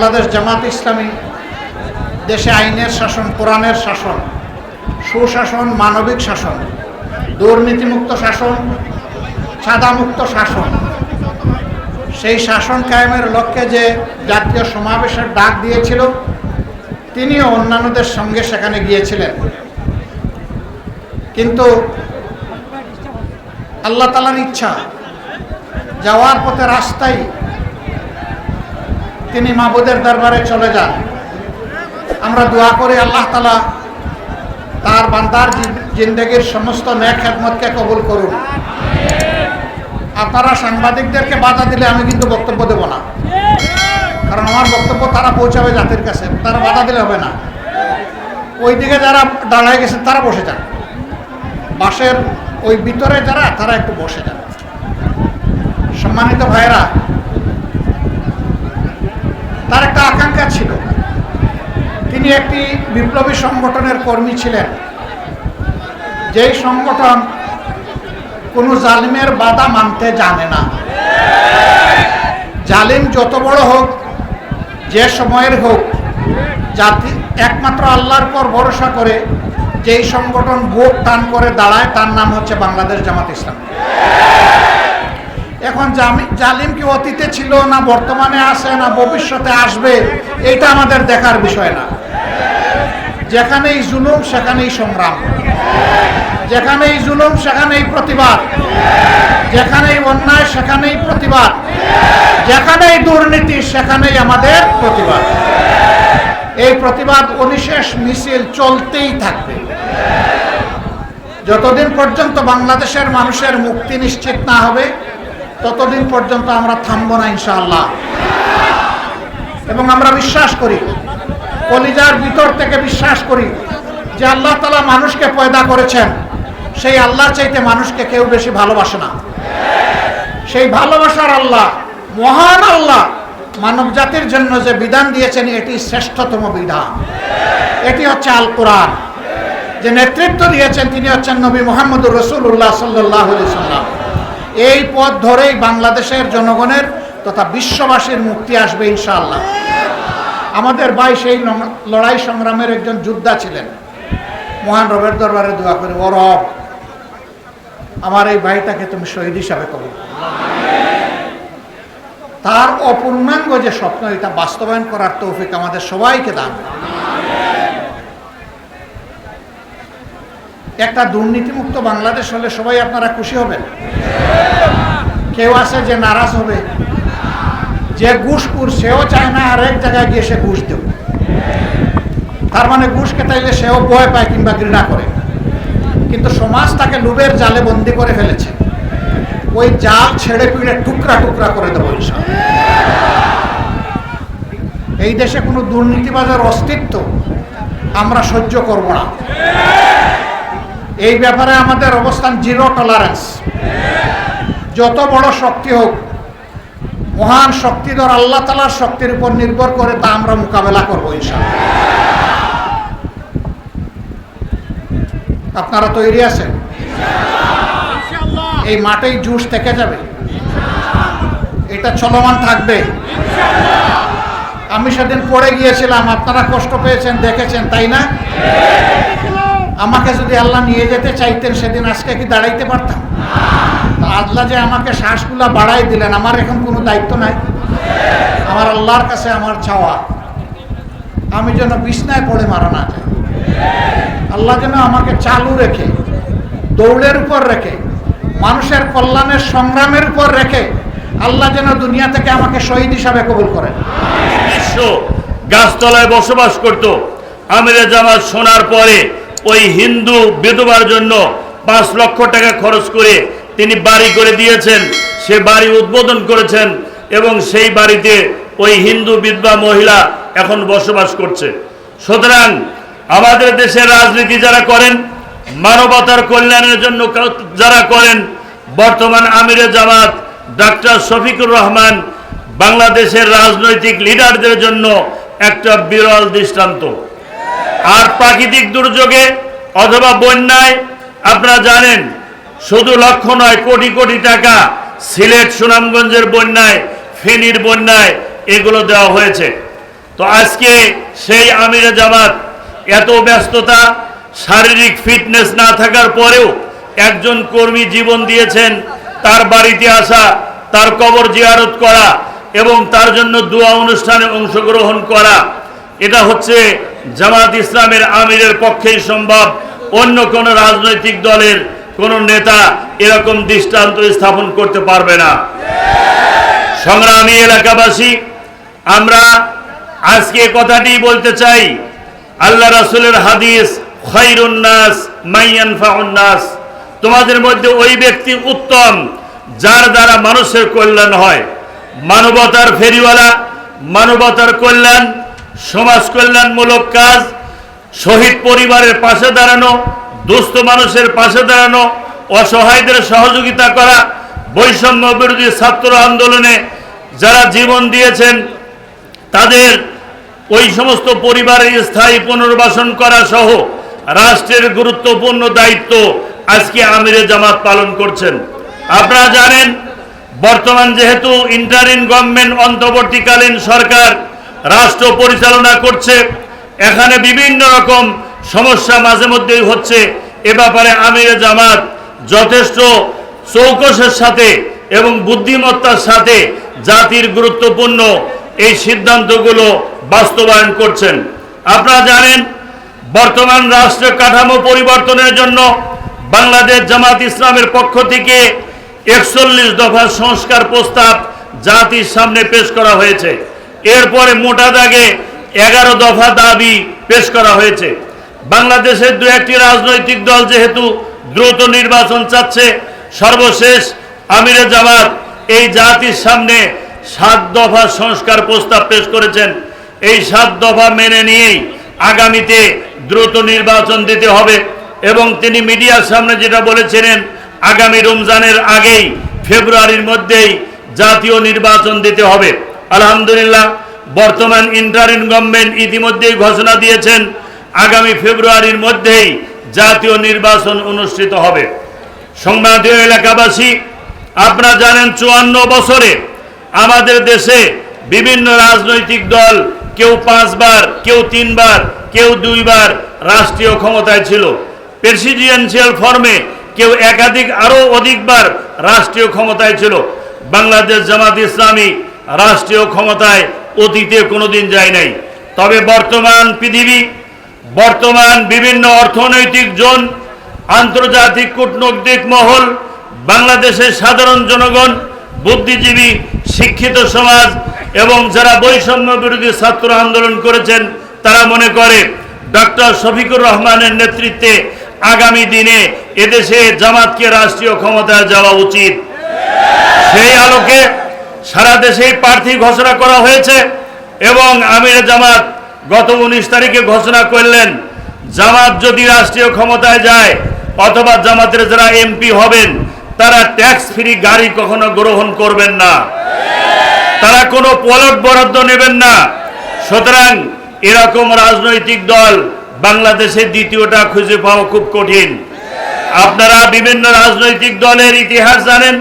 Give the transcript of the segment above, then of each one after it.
বাংলাদেশ জামাত ইসলামী দেশে আইনের শাসন, কোরআনের শাসন, সুশাসন, মানবিক শাসন, দুর্নীতিমুক্ত শাসন, সাদামুক্ত শাসন, সেই শাসন কায়েমের লক্ষ্যে যে জাতীয় সমাবেশের ডাক দিয়েছিল, তিনিও অন্যান্যদের সঙ্গে সেখানে গিয়েছিলেন। কিন্তু আল্লাহ তালার ইচ্ছা, যাওয়ার পথে রাস্তায় তিনি মাবুদের দরবারে চলে যান। আমরা দোয়া করি আল্লাহ তালা তার বান্দার জিন্দগির সমস্ত ন্যাক খেদমতকে কবুল করুন। আপনারা সাংবাদিকদেরকে বাধা দিলে আমি কিন্তু বক্তব্য দেব না। কারণ আমার বক্তব্য তারা পৌঁছাবে জাতির কাছে, তারা বাধা দিলে হবে না। ওইদিকে যারা দাঁড়ায় গেছেন তারা বসে যান। বাসের ওই ভিতরে যারা, তারা একটু বসে যান। সম্মানিত ভাইরা তার একটা আকাঙ্ক্ষা ছিল তিনি একটি বিপ্লবী সংগঠনের কর্মী ছিলেন। যেই সংগঠন কোনো জালিমের বাধা মানতে জানে না। জালিম যত বড় হোক, যে সময়ের হোক, জাতি একমাত্র আল্লাহর পর ভরসা করে যেই সংগঠন ভোট টান করে দাঁড়ায়, তার নাম হচ্ছে বাংলাদেশ জামাত ইসলাম। এখন জালিম কি অতীতে ছিল না বর্তমানে আছে না ভবিষ্যতে আসবে, এটা আমাদের দেখার বিষয় না। যেখানেই জুলুম, সেখানেই সংগ্রাম। যেখানেই জুলুম, সেখানেই প্রতিবাদ। যেখানেই অন্যায়, সেখানেই প্রতিবাদ। যেখানেই দুর্নীতি, সেখানেই আমাদের প্রতিবাদ। এই প্রতিবাদ অনিশেষ মিছিল চলতেই থাকবে। যতদিন পর্যন্ত বাংলাদেশের মানুষের মুক্তি নিশ্চিত না হবে, ততদিন পর্যন্ত আমরা থামবো না ইনশাআল্লাহ। এবং আমরা বিশ্বাস করি কলিজার ভিতর থেকে বিশ্বাস করি যে আল্লাহ তালা মানুষকে পয়দা করেছেন। সেই আল্লাহর চাইতে মানুষকে কেউ বেশি ভালোবাসে না। সেই ভালোবাসার আল্লাহ, মহান আল্লাহ মানব জাতির জন্য যে বিধান দিয়েছেন, এটি শ্রেষ্ঠতম বিধান। এটি হচ্ছে আল কোরআন যে নেতৃত্ব দিয়েছেন, তিনি হচ্ছেন নবী মোহাম্মদুর রসুল্লাহ সাল্লাহ সাল্লাম। এই পথ ধরেই বাংলাদেশের জনগণের তথা বিশ্ববাসীর মুক্তি আসবে ইনশাআল্লাহ। আমাদের ভাই সেই লড়াই সংগ্রামের একজন যোদ্ধা ছিলেন। মহান রবের দরবারে দোয়া করে, ও আমার এই ভাইটাকে তুমি শহীদ হিসাবে কবুল। তার অপূর্ণাঙ্গ যে স্বপ্ন, এটা বাস্তবায়ন করার তৌফিক আমাদের সবাইকে দান। একটা দুর্নীতিমুক্ত বাংলাদেশ হলে সবাই আপনারা খুশি হবেন। কেউ আছে যে নারাজ হবে? যে ঘুষপুর সেও চায় না আর এক জায়গায় গিয়ে সে ঘুষ দেব। তার মানে ঘুষ কেটাইলে সেও ভয় পায় কিংবা ঘৃণা করে। কিন্তু সমাজ তাকে লুবের জালে বন্দি করে ফেলেছে। ওই জাল ছেড়ে পিড়ে টুকরা টুকরা করে দেবো। এই দেশে কোনো দুর্নীতিবাজের অস্তিত্ব আমরা সহ্য করব না। এই ব্যাপারে আমাদের অবস্থান জিরো টলারেন্স যত বড় শক্তি হোক মহান শক্তিধর আল্লাহ তালার শক্তির উপর নির্ভর করে তা আমরা মোকাবেলা করব ইনশাআল্লাহ। আপনারা তৈরি আছেন? এই মাঠেই জুস থেকে যাবে। এটা চলমান থাকবে। আমি সেদিন পড়ে গিয়েছিলাম আপনারা কষ্ট পেয়েছেন দেখেছেন তাই না? আমাকে যদি আল্লাহ নিয়ে যেতে চাইতেন সেদিন আজকে কি দাঁড়াইতে পারতাম? আল্লাহ যে আমাকে শ্বাসগুলা বাড়াই দিলেন, আমার এখন কোনো দায়িত্ব নাই। আমার আল্লাহর কাছে আমার চাওয়া। আমি যেন বিছনায় পড়ে মারা না যায় আল্লাহ যেন আমাকে চালু রেখে দৌড়ের উপর রেখে, মানুষের কল্যাণের সংগ্রামের উপর রেখে আল্লাহ যেন দুনিয়া থেকে আমাকে শহীদ হিসাবে কবুল করেন। বিশ্ব গাছতলায় বসবাস করত আমিরে জামাত শোনার পরে ওই হিন্দু বিধবার জন্য পাঁচ লক্ষ টাকা খরচ করে তিনি বাড়ি করে দিয়েছেন, সে বাড়ি উদ্বোধন করেছেন এবং সেই বাড়িতে ওই হিন্দু বিধবা মহিলা এখন বসবাস করছে। সুতরাং আমাদের দেশের রাজনীতি যারা করেন, মানবতার কল্যাণের জন্য যারা করেন, বর্তমান আমিরে জামাত, ডাক্তার শফিকুর রহমান বাংলাদেশের রাজনৈতিক লিডারদের জন্য একটা বিরল দৃষ্টান্ত। আর প্রাকৃতিক দুর্যোগে অথবা বন্যায়, আপনারা জানেন শুধু লক্ষ নয়, কোটি কোটি টাকা সিলেট সুনামগঞ্জের বন্যায়, ফেনীর বন্যায় এগুলো দেওয়া হয়েছে। তো আজকে সেই আমিরে জামাত এত ব্যস্ততা, শারীরিক ফিটনেস না থাকার পরেও একজন কর্মী জীবন দিয়েছেন, তার বাড়িতে আসা, তার কবর জিয়ারত করা এবং তার জন্য দোয়া অনুষ্ঠানে অংশগ্রহণ করা, এটা হচ্ছে জামাত ইসলামের আমিরের পক্ষেই সম্ভব। অন্য কোন রাজনৈতিক দলের কোন নেতা এরকম দৃষ্টান্ত স্থাপন করতে পারবে না। সংগ্রামী এলাকাবাসী, আমরা আজকে কথাটি বলতে চাই, আল্লাহ রাসুলের হাদিস খৈরুন্নাস মাইয়ানফাউন্নাস তোমাদের মধ্যে ওই ব্যক্তি উত্তম, যার দ্বারা মানুষের কল্যাণ হয়। মানবতার ফেরিওয়ালা, মানবতার কল্যাণ, সমাজ কল্যাণমূলক কাজ, শহীদ পরিবারের পাশে দাঁড়ানো দুস্থ মানুষের পাশে দাঁড়ানো, অসহায়দের সহযোগিতা করা, বৈষম্য বিরোধী ছাত্র আন্দোলনে যারা জীবন দিয়েছেন, তাদের ওই সমস্ত পরিবারের স্থায়ী পুনর্বাসন করা সহ রাষ্ট্রের গুরুত্বপূর্ণ দায়িত্ব আজকে আমিরে জামাত পালন করছেন। আপনারা জানেন, বর্তমান যেহেতু ইন্টারিন গভর্নমেন্ট অন্তর্বর্তীকালীন সরকার রাষ্ট্র পরিচালনা করছে, এখানে বিভিন্ন রকম সমস্যা মাঝে মধ্যেই হচ্ছে। এ ব্যাপারে আমিরে জামাত যথেষ্ট চৌকসের সাথে এবং বুদ্ধিমত্তার সাথে জাতির গুরুত্বপূর্ণ এই সিদ্ধান্তগুলো বাস্তবায়ন করছেন। আপনারা জানেন, বর্তমান রাষ্ট্রের কাঠামো পরিবর্তনের জন্য বাংলাদেশ জামাত ইসলামের পক্ষ থেকে একচল্লিশ দফা সংস্কার প্রস্তাব জাতির সামনে পেশ করা হয়েছে। এরপরে মোটা দাগে এগারো দফা দাবি পেশ করা হয়েছে। বাংলাদেশের দু একটি রাজনৈতিক দল যেহেতু দ্রুত নির্বাচন চাচ্ছে, সর্বশেষ আমিরে জামাত এই জাতির সামনে সাত দফা সংস্কার প্রস্তাব পেশ করেছেন। এই সাত দফা মেনে নিয়েই আগামীতে দ্রুত নির্বাচন দিতে হবে এবং তিনি মিডিয়ার সামনে যেটা বলেছিলেন, আগামী রমজানের আগেই ফেব্রুয়ারির মধ্যেই জাতীয় নির্বাচন দিতে হবে। আলহামদুলিল্লাহ, বর্তমান ইন্টারিন গভর্নমেন্ট ইতিমধ্যেই ঘোষণা দিয়েছেন আগামী ফেব্রুয়ারির মধ্যেই জাতীয় নির্বাচন অনুষ্ঠিত হবে। সংবাদীয় এলাকাবাসী, আপনারা জানেন চুয়ান্ন বছরে আমাদের দেশে বিভিন্ন রাজনৈতিক দল কেউ পাঁচবার, কেউ তিনবার, কেউ দুইবার রাষ্ট্রীয় ক্ষমতায় ছিল। প্রেসিডেন্সিয়াল ফর্মে কেউ একাধিক আরও অধিকবার রাষ্ট্রীয় ক্ষমতায় ছিল। বাংলাদেশ জামাত ইসলামী রাষ্ট্রীয় ক্ষমতায় অতীতে কোনোদিন যায় নাই। তবে বর্তমান পৃথিবী বর্তমান বিভিন্ন অর্থনৈতিক জোন, আন্তর্জাতিক কূটনৈতিক মহল, বাংলাদেশের সাধারণ জনগণ, বুদ্ধিজীবী, শিক্ষিত সমাজ এবং যারা বৈষম্য বিরোধী ছাত্র আন্দোলন করেছেন, তারা মনে করে ডক্টর শফিকুর রহমানের নেতৃত্বে আগামী দিনে এদেশে জামাতকে রাষ্ট্রীয় ক্ষমতায় যাওয়া উচিত। সেই আলোকে সারা দেশে প্রার্থী ঘোষণা করা হয়েছে এবং আমির জামাত গত উনিশ তারিখে ঘোষণা করলেন, জামাত যদি রাষ্ট্রীয় ক্ষমতায় যায় অথবা জামাতের যারা এমপি হবেন, তারা ট্যাক্স ফ্রি গাড়ি কখনো গ্রহণ করবেন না। তারা কোনো পলট বরাদ্দ নেবেন না। সুতরাং এরকম রাজনৈতিক দল বাংলাদেশে দ্বিতীয়টা খুঁজে পাওয়া খুব কঠিন। আপনারা বিভিন্ন রাজনৈতিক দলের ইতিহাস জানেন,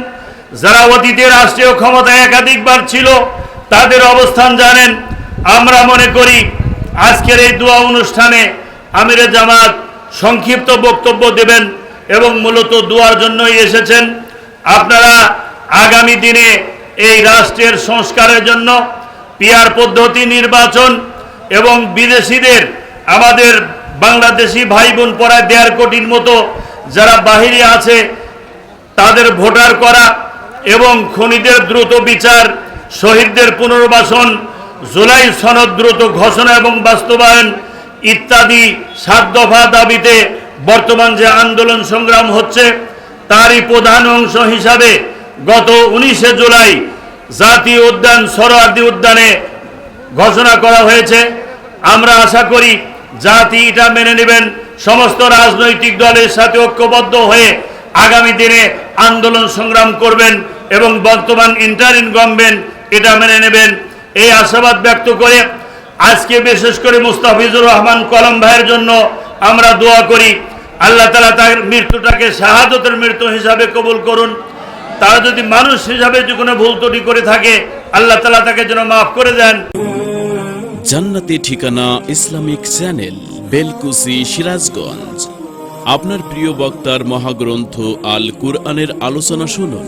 যারা অতীতে রাষ্ট্রীয় ক্ষমতায় একাধিকবার ছিল, তাদের অবস্থান জানেন। আমরা মনে করি আজকের এই দোয়া অনুষ্ঠানে আমিরে জামাত সংক্ষিপ্ত বক্তব্য দেবেন এবং মূলত দোয়ার জন্যই এসেছেন। আপনারা আগামী দিনে এই রাষ্ট্রের সংস্কারের জন্য পিয়ার পদ্ধতি নির্বাচন এবং বিদেশিদের আমাদের বাংলাদেশি ভাই বোন পড়ায় দেড় কোটির মতো যারা বাহিরে আছে, তাদের ভোটার করা এবং খনিদের দ্রুত বিচার, শহীদদের পুনর্বাসন জুলাই সনদ দ্রুত ঘোষণা এবং বাস্তবায়ন ইত্যাদি সাত দফা দাবিতে বর্তমান যে আন্দোলন সংগ্রাম হচ্ছে, তারই প্রধান অংশ হিসাবে গত উনিশে জুলাই জাতীয় উদ্যান সরোয়ার্দী উদ্যানে ঘোষণা করা হয়েছে। আমরা আশা করি জাতি এটা মেনে নেবেন। সমস্ত রাজনৈতিক দলের সাথে ঐক্যবদ্ধ হয়ে আগামী দিনে আন্দোলন সংগ্রাম করবেন এবং বর্তমান ইন্টারিন গভর্নমেন্ট এটা মেনে নেবেন। এই আশাবাদ ব্যক্ত করে আজকে বিশেষ করে মুস্তাফিজুর রহমান কলম ভাইয়ের জন্য আমরা দোয়া করি, আল্লাহ তালা তার মৃত্যুটাকে শাহাদতের মৃত্যু হিসাবে কবুল করুন। তারা যদি মানুষ হিসাবে যে কোনো ভুল ত্রুটি করে থাকে, আল্লাহ তালা তাকে যেন মাফ করে দেন। জান্নাতি ঠিকানা ইসলামিক চ্যানেল, বেলকুসি, সিরাজগঞ্জ। আপনার প্রিয় বক্তার মহাগ্রন্থ আল কুরআনের আলোচনা শুনুন।